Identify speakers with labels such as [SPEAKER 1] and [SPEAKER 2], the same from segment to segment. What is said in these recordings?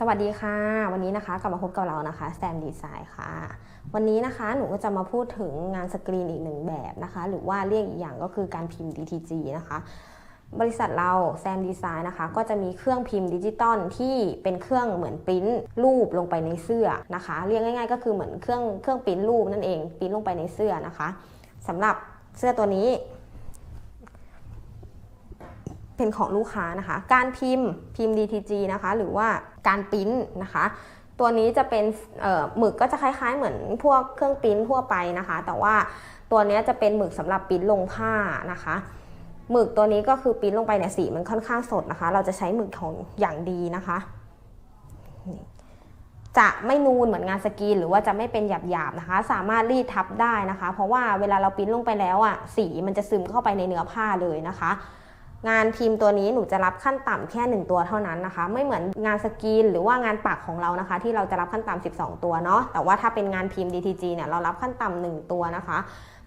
[SPEAKER 1] สวัสดีค่ะ วันนี้นะคะกลับมาพบกับเรานะคะแซมดีไซน์ค่ะ วันนี้นะคะหนูก็จะมาพูดถึงงานสกรีนอีกหนึ่งแบบนะคะ หรือว่าเรียกอีกอย่างก็คือการพิมพ์ DTG นะคะ บริษัทเราแซมดีไซน์นะคะ ก็จะมีเครื่องพิมพ์ดิจิตอลที่เป็นเครื่องเหมือนปริ้นรูปลงไปในเสื้อนะคะ เรียกง่าย ๆ ก็คือเหมือนเครื่องเครื่องปริ้นรูปนั่นเองปริ้นลงไปในเสื้อนะคะสำหรับเสื้อตัวนี้ เป็นของลูกค้านะคะ การพิมพ์พิมพ์ DTG นะคะ หรือว่าการปริ้นนะคะ ตัวนี้จะเป็นหมึกก็จะคล้าย ๆ เหมือนพวกเครื่องปริ้นทั่วไปนะคะ แต่ว่าตัวนี้จะเป็นหมึกสำหรับปริ้นลงผ้านะคะหมึกตัวนี้ก็คือปริ้นลงไปเนี่ยสีมันค่อนข้างสดนะคะ เราจะใช้หมึกของอย่างดีนะคะ จะไม่นูนเหมือนงานสกรีนหรือว่าจะไม่เป็นหยาบๆนะคะ สามารถรีดทับได้นะคะ เพราะว่าเวลาเราปริ้นลงไปแล้วอะสีมันจะซึมเข้าไปในเนื้อผ้าเลยนะคะ งานพิมพ์ตัวนี้หนูจะรับขั้นต่ำแค่ 1 ตัวเท่านั้นนะคะ ไม่เหมือนงานสกรีนหรือว่างานปักของเรานะคะ ที่เราจะรับขั้นต่ำ12 ตัวเนาะแต่ว่าถ้าเป็นงานพิมพ์ DTG เนี่ยเรารับขั้นต่ำ1ตัวนะคะ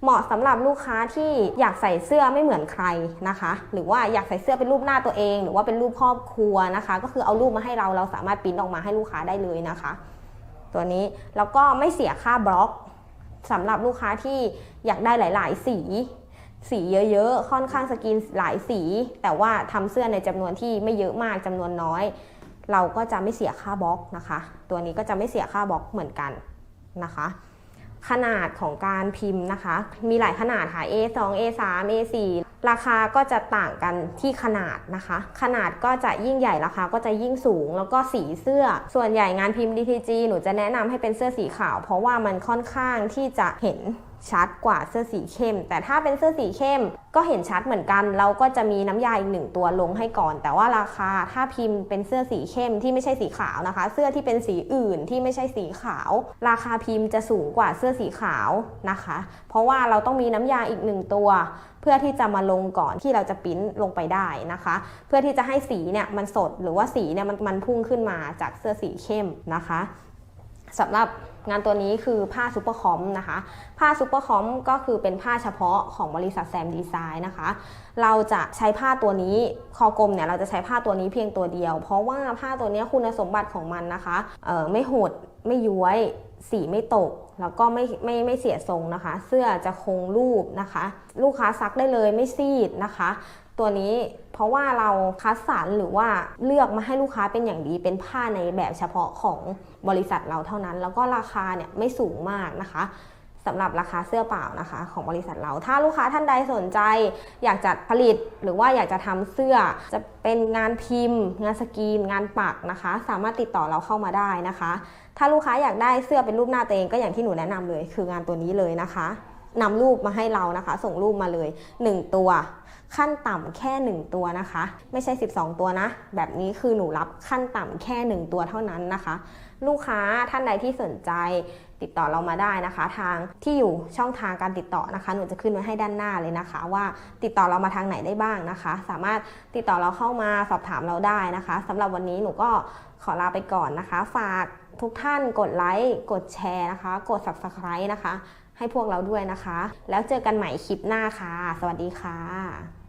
[SPEAKER 1] เหมาะสำหรับลูกค้าที่อยากใส่เสื้อไม่เหมือนใครนะคะ หรือว่าอยากใส่เสื้อเป็นรูปหน้าตัวเอง หรือว่าเป็นรูปครอบครัวนะคะ ก็คือเอารูปมาให้เราเราสามารถปริ้นออกมาให้ลูกค้าได้เลยนะคะ ตัวนี้แล้วก็ไม่เสียค่าบล็อกสำหรับลูกค้าที่อยากได้หลาย ๆ สี สีเยอะๆ ค่อนข้างสกรีนหลายสี แต่ว่าทำเสื้อในจำนวนที่ไม่เยอะมากจำนวนน้อย เราก็จะไม่เสียค่าบล็อกนะคะ ตัวนี้ก็จะไม่เสียค่าบล็อกเหมือนกันนะคะ ขนาดของการพิมพ์นะคะ มีหลายขนาดค่ะ A2 A3 A4 ราคาก็จะต่างกันที่ขนาดนะคะ ขนาดก็จะยิ่งใหญ่ราคาก็จะยิ่งสูง แล้วก็สีเสื้อ ส่วนใหญ่งานพิมพ์ DTG หนูจะแนะนำให้เป็นเสื้อสีขาว เพราะว่ามันค่อนข้างที่จะเห็น ชัดกว่าเสื้อสีเข้ม แต่ถ้าเป็นเสื้อสีเข้มก็เห็นชัดเหมือนกัน เราก็จะมีน้ำยาอีกหนึ่งตัวลงให้ก่อน แต่ว่าราคาถ้าพิมพ์เป็นเสื้อสีเข้มที่ไม่ใช่สีขาวนะคะ เสื้อที่เป็นสีอื่นที่ไม่ใช่สีขาว ราคาพิมพ์จะสูงกว่าเสื้อสีขาวนะคะ เพราะว่าเราต้องมีน้ำยาอีกหนึ่งตัว เพื่อที่จะมาลงก่อนที่เราจะปริ้นลงไปได้นะคะ เพื่อที่จะให้สีเนี่ยมันสดหรือว่าสีเนี่ยมันมันพุ่งขึ้นมาจากเสื้อสีเข้มนะคะสำหรับ งานตัวนี้คือผ้าซูเปอร์คอมนะคะ ผ้าซูเปอร์คอมก็คือเป็นผ้าเฉพาะของบริษัทแซมดีไซน์นะคะ เราจะใช้ผ้าตัวนี้คอกลมเนี่ยเราจะใช้ผ้าตัวนี้เพียงตัวเดียว เพราะว่าผ้าตัวนี้คุณสมบัติของมันนะคะไม่หดไม่ย้วย สีไม่ตก แล้วก็ไม่ไม่ไม่เสียทรงนะคะ เสื้อจะคงรูปนะคะ ลูกค้าซักได้เลยไม่ซีดนะคะ ตัวนี้เพราะว่าเราคัดสรรหรือว่าเลือกมาให้ลูกค้าเป็นอย่างดีเป็นผ้าในแบบเฉพาะของบริษัทเราเท่านั้น แล้วก็ราคาเนี่ยไม่สูงมากนะคะ สำหรับราคาเสื้อเปล่านะคะ ของบริษัทเรา ถ้าลูกค้าท่านใดสนใจ อยากจะผลิต หรือว่าอยากจะทำเสื้อ จะเป็นงานพิมพ์ งานสกรีน งานปักนะคะ สามารถติดต่อเราเข้ามาได้นะคะ ถ้าลูกค้าอยากได้เสื้อเป็นรูปหน้าตัวเองก็อย่างที่หนูแนะนำเลย คืองานตัวนี้เลยนะคะ นำรูปมาให้เรานะคะ ส่งรูปมาเลย 1 ตัว ขั้นต่ำแค่ 1 ตัวนะคะ ไม่ใช่ 12 ตัวนะ แบบนี้คือหนูรับขั้นต่ำแค่ 1 ตัวเท่านั้นนะคะ ลูกค้าท่านใดที่สนใจติดต่อเรามาได้นะคะ ทางที่อยู่ช่องทางการติดต่อนะคะ หนูจะขึ้นไว้ให้ด้านหน้าเลยนะคะ ว่าติดต่อเรามาทางไหนได้บ้างนะคะ สามารถติดต่อเราเข้ามาสอบถามเราได้นะคะสำหรับวันนี้หนูก็ขอลาไปก่อนนะคะ ฝาก ทุกท่านกดไลค์กดแชร์นะคะ กด subscribe นะคะ ให้พวกเราด้วยนะคะ แล้วเจอกันใหม่คลิปหน้าค่ะ สวัสดีค่ะ